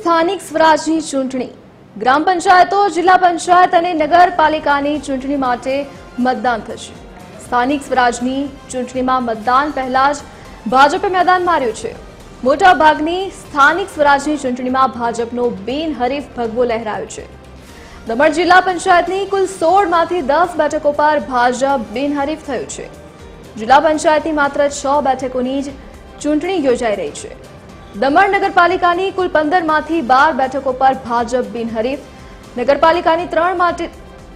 સ્થાનિક સ્વરાજની ચૂંટણી. ગ્રામ પંચાયતો, જિલ્લા પંચાયત અને નગરપાલિકાની ચૂંટણી માટે મતદાન થશે. સ્થાનિક સ્વરાજની ચૂંટણીમાં મતદાન પહેલા જ ભાજપે મેદાન માર્યું છે. મોટા ભાગની સ્થાનિક સ્વરાજની ચૂંટણીમાં ભાજપનો બિનહરીફ ભગવો લહેરાયો છે. દમણ જિલ્લા પંચાયતની કુલ સોળમાંથી દસ બેઠકો પર ભાજપ બિનહરીફ થયું છે. જિલ્લા પંચાયતની માત્ર છ બેઠકોની જ ચૂંટણી યોજાઈ રહી છે. દમણ નગરપાલિકાની કુલ પંદરમાંથી બાર બેઠકો પર ભાજપ બિનહરીફ. નગરપાલિકાની ત્રણ માટે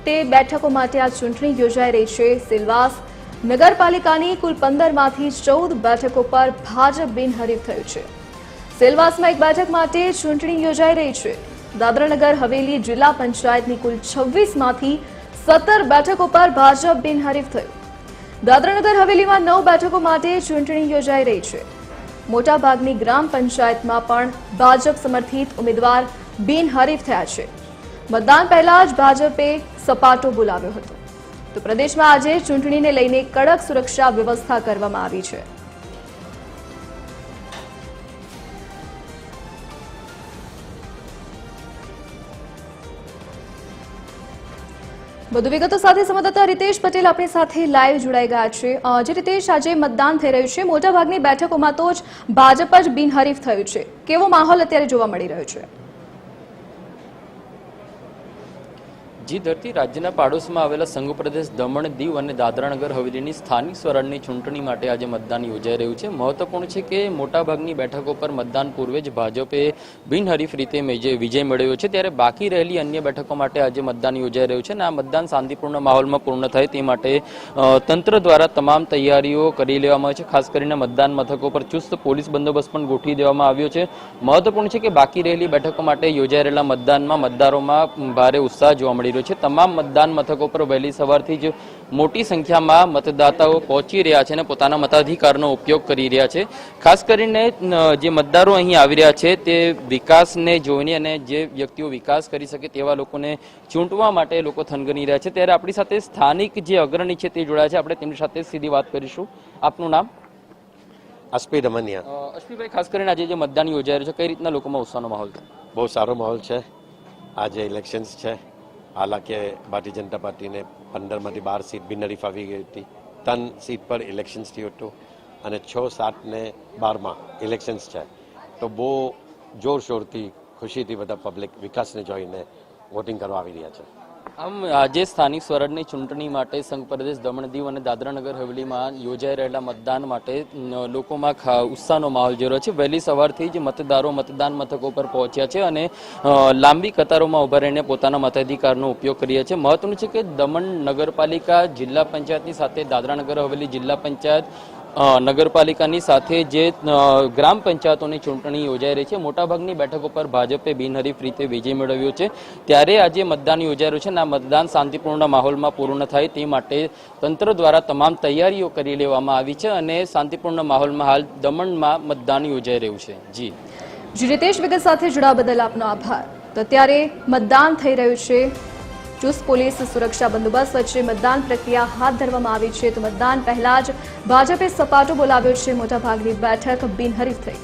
તે બેઠકો માટે આ ચૂંટણી યોજાઈ રહી છે. સિલવાસ નગરપાલિકાની કુલ પંદરમાંથી ચૌદ બેઠકો પર ભાજપ બિનહરીફ થયું છે. સિલવાસમાં એક બેઠક માટે ચૂંટણી યોજાઈ રહી છે. દાદરાનગર, હવેલી જિલ્લા પંચાયતની કુલ છવ્વીસમાંથી સત્તર બેઠકો પર ભાજપ બિનહરીફ થયું. દાદરાનગર, હવેલીમાં નવ બેઠકો માટે ચૂંટણી યોજાઈ રહી છે. મોટાભાગની ગ્રામ પંચાયતમાં પણ ભાજપ સમર્થિત ઉમેદવાર બિનહરીફ થયા છે. મતદાન પહેલા જ ભાજપે સપાટો બોલાવ્યો હતો. તો પ્રદેશમાં આજે ચૂંટણીને લઈને કડક સુરક્ષા વ્યવસ્થા કરવામાં આવી છે. વધુ વિગતો સાથે સંવાદદાતા રીતેશ પટેલ આપણી સાથે લાઈવ જોડાઈ ગયા છે. જે રીતેશ, આજે મતદાન થઈ રહ્યું છે. મોટાભાગની બેઠકોમાં તો જ ભાજપ જ બિનહરીફ થયું છે. કેવો માહોલ અત્યારે જોવા મળી રહ્યો છે? જી ધરતી રાજ્યના પાડોશમાં આવેલા સંઘ પ્રદેશ દમણ, દીવ અને દાદરાનગર હવેલીની સ્થાનિક સ્વરાજની ચૂંટણી માટે આજે મતદાન યોજાઈ રહ્યું છે. મહત્વપૂર્ણ છે કે મોટાભાગની બેઠકો પર મતદાન પૂર્વે જ ભાજપે બિનહરીફ રીતે વિજય મેળવ્યો છે. ત્યારે બાકી રહેલી અન્ય બેઠકો માટે આજે મતદાન યોજાઈ રહ્યું છે અને આ મતદાન શાંતિપૂર્ણ માહોલમાં પૂર્ણ થાય તે માટે તંત્ર દ્વારા તમામ તૈયારીઓ કરી લેવામાં આવી છે. ખાસ કરીને મતદાન મથકો પર ચુસ્ત પોલીસ બંદોબસ્ત પણ ગોઠવી દેવામાં આવ્યો છે. મહત્વપૂર્ણ છે કે બાકી રહેલી બેઠકો માટે યોજાઈ રહેલા મતદાનમાં મતદારોમાં ભારે ઉત્સાહ જોવા મળી રહ્યો છે. તમામ મતદાન મથકો પર વહેલી સવારથી જ મોટી સંખ્યામાં મતદાતાઓ પહોંચી રહ્યા છે અને પોતાના મતાધિકારનો ઉપયોગ કરી રહ્યા છે. ખાસ કરીને જે મતદારો અહીં આવી રહ્યા છે તે વિકાસને જોઈને અને જે વ્યક્તિઓ વિકાસ કરી શકે તેવા લોકોને ચૂંટવા માટે લોકો થનગની રહ્યા છે. ત્યારે આપણી સાથે સ્થાનિક જે અગ્રણી છે તે જોડાયા છે. આપણે તેમની સાથે સીધી વાત કરીશું. આપનું નામ? અશ્વી દમનિયા અશ્વીભાઈ ખાસ કરીને આજે જે મતદાન યોજાઈ રહ્યું છે કઈ રીતના લોકોમાં ઉત્સાહનો માહોલ છે? બહુ સારો માહોલ છે. આજે ઇલેક્શન્સ છે. હાલાકે ભારતીય જનતા પાર્ટીને પંદરમાંથી બાર સીટ બિનહરીફ આવી ગઈ હતી ત્રણ સીટ પર ઇલેક્શન્સ થયું હતું અને છ સાત ને બારમાં ઇલેક્શન્સ છે તો બહુ જોરશોરથી ખુશીથી બધા પબ્લિક વિકાસને જોઈને વોટિંગ કરવા આવી રહ્યા છે આમ આજે સ્થાનિક સ્વરાજની ચૂંટણી માટે સંઘ પ્રદેશ દમણ દીવ અને દાદરાનગર હવેલીમાં યોજાઈ રહેલા મતદાન માટે લોકોમાં ઉત્સાહનો માહોલ જોઈ છે. વહેલી સવારથી જ મતદારો મતદાન મથકો પર પહોંચ્યા છે અને લાંબી કતારોમાં ઊભા રહીને પોતાના મતાધિકારનો ઉપયોગ કર્યા છે. મહત્વનું છે કે દમણ નગરપાલિકા જિલ્લા પંચાયતની સાથે દાદરાનગર હવેલી જિલ્લા પંચાયત નગરપાલિકાની સાથે જે ગ્રામ પંચાયતોની ચૂંટણી યોજાઈ રહી છે, મોટાભાગની બેઠકો પર ભાજપે બિનહરીફ રીતે વિજય મેળવ્યો છે. ત્યારે આજે મતદાન યોજાઈ રહ્યું છે અને આ મતદાન શાંતિપૂર્ણ માહોલમાં પૂર્ણ થાય તે માટે તંત્ર દ્વારા તમામ તૈયારીઓ કરી લેવામાં આવી છે અને શાંતિપૂર્ણ માહોલમાં હાલ દમણમાં મતદાન યોજાઈ રહ્યું છે. જી. જી, રીતેશ વિગત સાથે જોડાવા બદલ આપનો આભાર. તો અત્યારે મતદાન થઈ રહ્યું છે ચુસ્ત પોલીસ સુરક્ષા બંદોબસ્ત વચ્ચે મતદાન પ્રક્રિયા હાથ ધરવામાં આવી છે. તો મતદાન પહેલા જ ભાજપે સપાટો બોલાવ્યો છે. મોટાભાગની બેઠક બિનહરીફ થઈ.